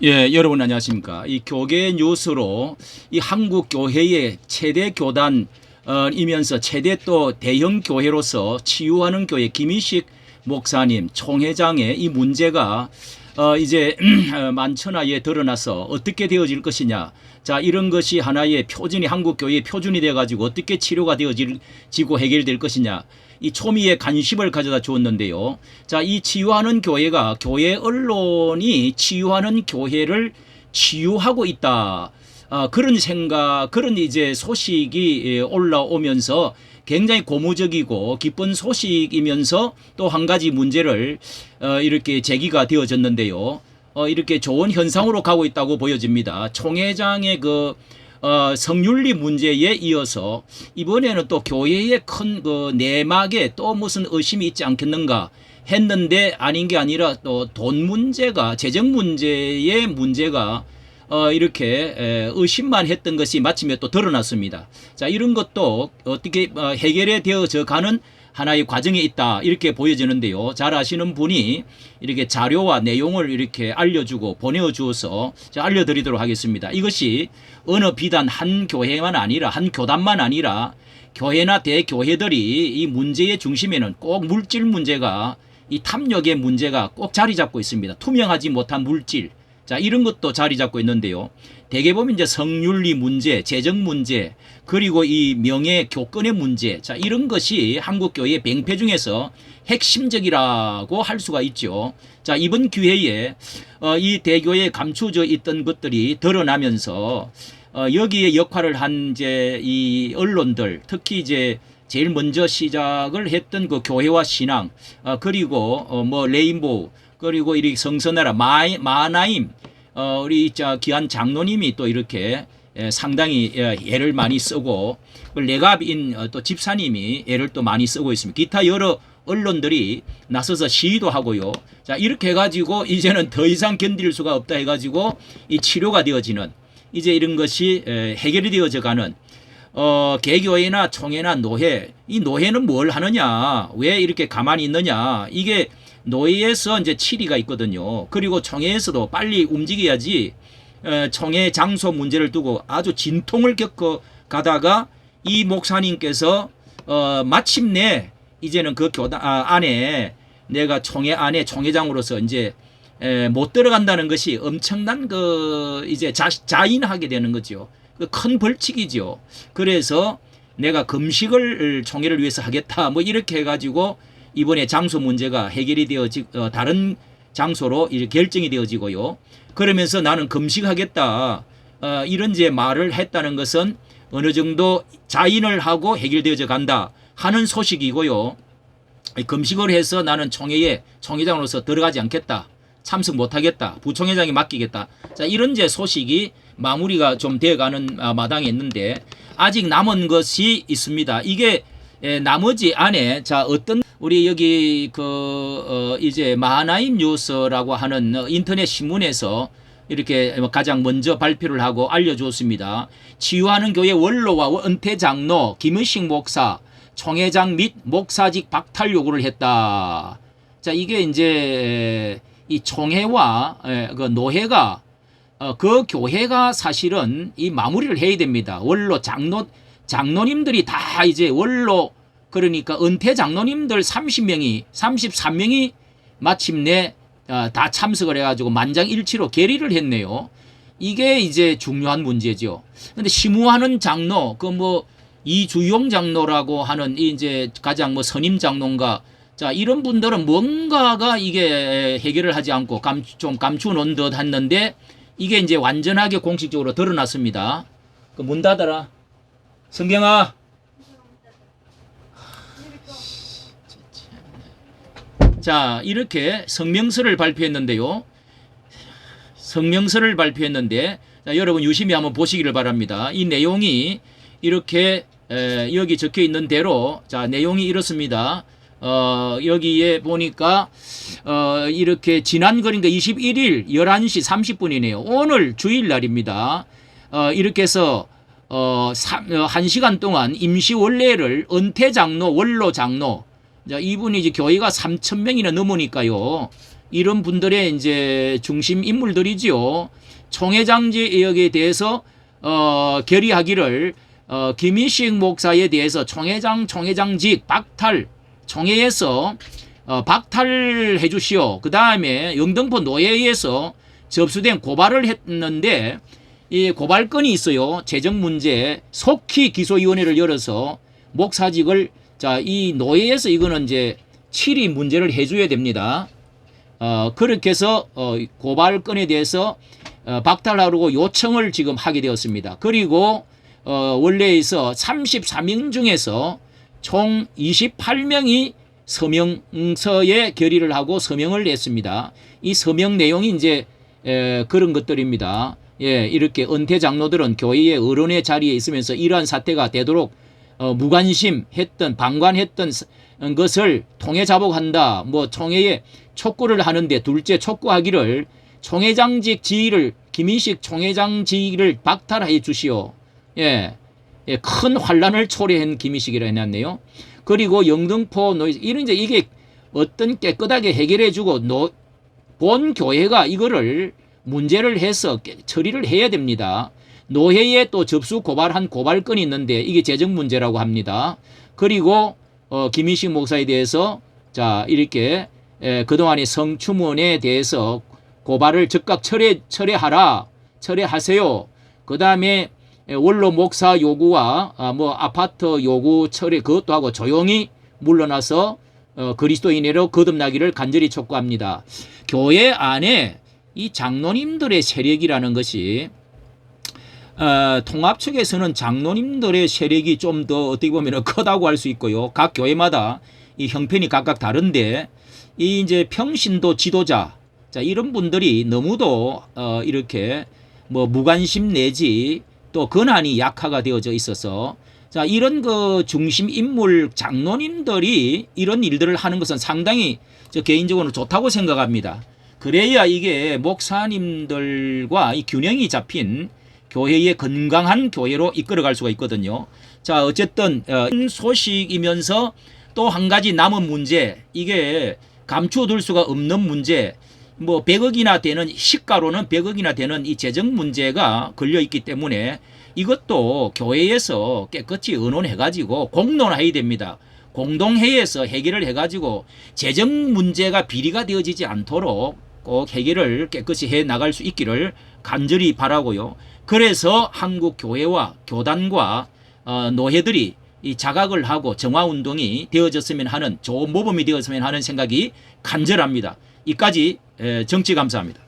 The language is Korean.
예, 여러분 안녕하십니까. 이 교계 뉴스로 이 한국 교회의 최대 교단 어, 이면서 최대 또 대형 교회로서 치유하는 교회 김희식 목사님 총회장의 이 문제가 어, 이제 어, 만천하에 드러나서 어떻게 되어질 것이냐. 자, 이런 것이 하나의 표준이 한국 교회의 표준이 돼 가지고 어떻게 치료가 되어지고 해결될 것이냐. 이 초미의 관심을 가져다 주었는데요. 자, 이 치유하는 교회가 교회 언론이 치유하는 교회를 치유하고 있다. 아, 그런 생각, 그런 이제 소식이 예, 올라오면서 굉장히 고무적이고 기쁜 소식이면서 또 한 가지 문제를 어, 이렇게 제기가 되어졌는데요. 어, 이렇게 좋은 현상으로 가고 있다고 보여집니다. 총회장의 그 어, 성윤리 문제에 이어서 이번에는 또 교회의 큰 그 내막에 또 무슨 의심이 있지 않겠는가 했는데 아닌 게 아니라 또 돈 문제가 재정 문제의 문제가 어, 이렇게 에, 의심만 했던 것이 마침에 또 드러났습니다. 자, 이런 것도 어떻게 어, 해결이 되어져 가는 하나의 과정에 있다 이렇게 보여지는데요. 잘 아시는 분이 이렇게 자료와 내용을 이렇게 알려주고 보내주어서 제가 알려드리도록 하겠습니다. 이것이 어느 비단 한 교회만 아니라 한 교단만 아니라 교회나 대교회들이 이 문제의 중심에는 꼭 물질 문제가 이 탐욕의 문제가 꼭 자리 잡고 있습니다. 투명하지 못한 물질. 자, 이런 것도 자리 잡고 있는데요. 대개 보면 이제 성윤리 문제, 재정 문제, 그리고 이 명예 교권의 문제. 자, 이런 것이 한국 교회의 뱅패 중에서 핵심적이라고 할 수가 있죠. 자, 이번 기회에 어, 이 대교에 감추어져 있던 것들이 드러나면서 어, 여기에 역할을 한 이제 이 언론들, 특히 이제 제일 먼저 시작을 했던 그 교회와 신앙, 어, 그리고 어, 뭐 레인보우, 그리고 이 성서나라 마, 마나임, 어, 우리 자 기한 장로님이 또 이렇게 예, 상당히 예, 애를 많이 쓰고 그 레갑인 어, 또 집사님이 애를 또 많이 쓰고 있습니다. 기타 여러 언론들이 나서서 시위도 하고요. 자 이렇게 해가지고 이제는 더 이상 견딜 수가 없다 해가지고 이 치료가 되어지는 이제 이런 것이 에, 해결이 되어져가는 어, 개교회나 총회나 노회 이 노회는 뭘 하느냐 왜 이렇게 가만히 있느냐 이게 노예에서 이제 7위가 있거든요. 그리고 총회에서도 빨리 움직여야지 어, 총회 장소 문제를 두고 아주 진통을 겪어 가다가 이 목사님께서 어, 마침내 이제는 그 교단 아, 안에 내가 총회 안에 총회장으로서 이제 에, 못 들어간다는 것이 엄청난 그 이제 자, 자인하게 되는 거죠. 그 큰 벌칙이죠. 그래서 내가 금식을 총회를 위해서 하겠다. 뭐 이렇게 해가지고 이번에 장소 문제가 해결이 되어지 어, 다른 장소로 이렇게 결정이 되어지고요. 그러면서 나는 금식하겠다 어, 이런 제 말을 했다는 것은 어느 정도 자인을 하고 해결되어져 간다 하는 소식이고요. 금식을 해서 나는 총회에 총회장으로서 들어가지 않겠다. 참석 못하겠다. 부총회장이 맡기겠다. 자 이런 제 소식이 마무리가 좀 되어가는 아, 마당에 있는데 아직 남은 것이 있습니다. 이게 에, 나머지 안에 자 어떤 우리 여기 그 어, 이제 마하나임 뉴스라고 하는 어, 인터넷 신문에서 이렇게 가장 먼저 발표를 하고 알려주었습니다. 치유하는 교회 원로와 은퇴 장로 김의식 목사 총회장 및 목사직 박탈 요구를 했다. 자 이게 이제 이 총회와 에, 그 노회가 어, 그 교회가 사실은 이 마무리를 해야 됩니다. 원로 장로 장로님들이 다 이제 원로 그러니까 은퇴 장로님들 30명이 33명이 마침내 어, 다 참석을 해가지고 만장일치로 결의를 했네요. 이게 이제 중요한 문제죠. 근데 심우하는 장로 그 뭐 이주용 장로라고 하는 이 이제 가장 뭐 선임 장로인가 자 이런 분들은 뭔가가 이게 해결을 하지 않고 감, 좀 감추놓은 듯 했는데 이게 이제 완전하게 공식적으로 드러났습니다. 그 문 닫아라. 성경아. 자, 이렇게 성명서를 발표했는데요. 성명서를 발표했는데 자, 여러분 유심히 한번 보시기를 바랍니다. 이 내용이 이렇게 에, 여기 적혀 있는 대로 자, 내용이 이렇습니다. 어, 여기에 보니까 어, 이렇게 지난 그러니까 21일 11시 30분이네요. 오늘 주일 날입니다. 어, 이렇게 해서 어, 3, 어, 1시간 동안 임시 원래를 은퇴 장로, 원로 장로 자, 이분이 이제 교회가 3천 명이나 넘으니까요. 이런 분들의 이제 중심 인물들이지요. 총회장제 의혹에 대해서 어, 결의하기를 어, 김희식 목사에 대해서 총회장 총회장직 박탈 총회에서 어, 박탈해 주시오. 그 다음에 영등포 노예에서 접수된 고발을 했는데 이 고발건이 있어요. 재정 문제 속히 기소위원회를 열어서 목사직을 자 이 노예에서 이거는 이제 칠이 문제를 해줘야 됩니다. 어, 그렇게 해서 어, 고발건에 대해서 어, 박탈하라고 요청을 지금 하게 되었습니다. 그리고 어, 원래에서 33명 중에서 총 28명이 서명서에 결의를 하고 서명을 냈습니다. 이 서명 내용이 이제 에, 그런 것들입니다. 예, 이렇게 은퇴 장로들은 교회의 어른의 자리에 있으면서 이러한 사태가 되도록 어, 무관심했던 방관했던 스- 것을 통해 자복한다. 뭐 총회에 촉구를 하는데 둘째 촉구하기를 총회장직 지위를 김인식 총회장 지위를 박탈해 주시오. 예. 예, 큰 환란을 초래한 김인식이라 해놨네요. 그리고 영등포 노 이런 이제 이게 어떤 깨끗하게 해결해 주고 노, 본 교회가 이거를 문제를 해서 깨- 처리를 해야 됩니다. 노회에 또 접수 고발한 고발건이 있는데 이게 재정 문제라고 합니다. 그리고 어, 김인식 목사에 대해서 자 이렇게 에, 그동안의 성추문에 대해서 고발을 즉각 철회 철회하라 철회하세요. 그 다음에 원로 목사 요구와 아, 뭐 아파트 요구 철회 그것도 하고 조용히 물러나서 어, 그리스도인으로 거듭나기를 간절히 촉구합니다. 교회 안에 이 장로님들의 세력이라는 것이 어, 통합 측에서는 장로님들의 세력이 좀 더 어떻게 보면 크다고 할 수 있고요. 각 교회마다 이 형편이 각각 다른데 이 이제 평신도 지도자 자 이런 분들이 너무도 어, 이렇게 뭐 무관심 내지 또 권한이 약화가 되어져 있어서 자 이런 그 중심 인물 장로님들이 이런 일들을 하는 것은 상당히 저 개인적으로 좋다고 생각합니다. 그래야 이게 목사님들과 이 균형이 잡힌 교회의 건강한 교회로 이끌어갈 수가 있거든요. 자 어쨌든 어, 소식이면서 또 한 가지 남은 문제 이게 감추어둘 수가 없는 문제 뭐 100억이나 되는 시가로는 100억이나 되는 이 재정 문제가 걸려 있기 때문에 이것도 교회에서 깨끗이 의논해 가지고 공론화해야 됩니다. 공동회의에서 해결을 해 가지고 재정 문제가 비리가 되어지지 않도록 꼭 해결을 깨끗이 해 나갈 수 있기를 간절히 바라고요. 그래서 한국 교회와 교단과 어, 노회들이 이 자각을 하고 정화 운동이 되어졌으면 하는 좋은 모범이 되었으면 하는 생각이 간절합니다. 이까지 에, 정치 감사합니다.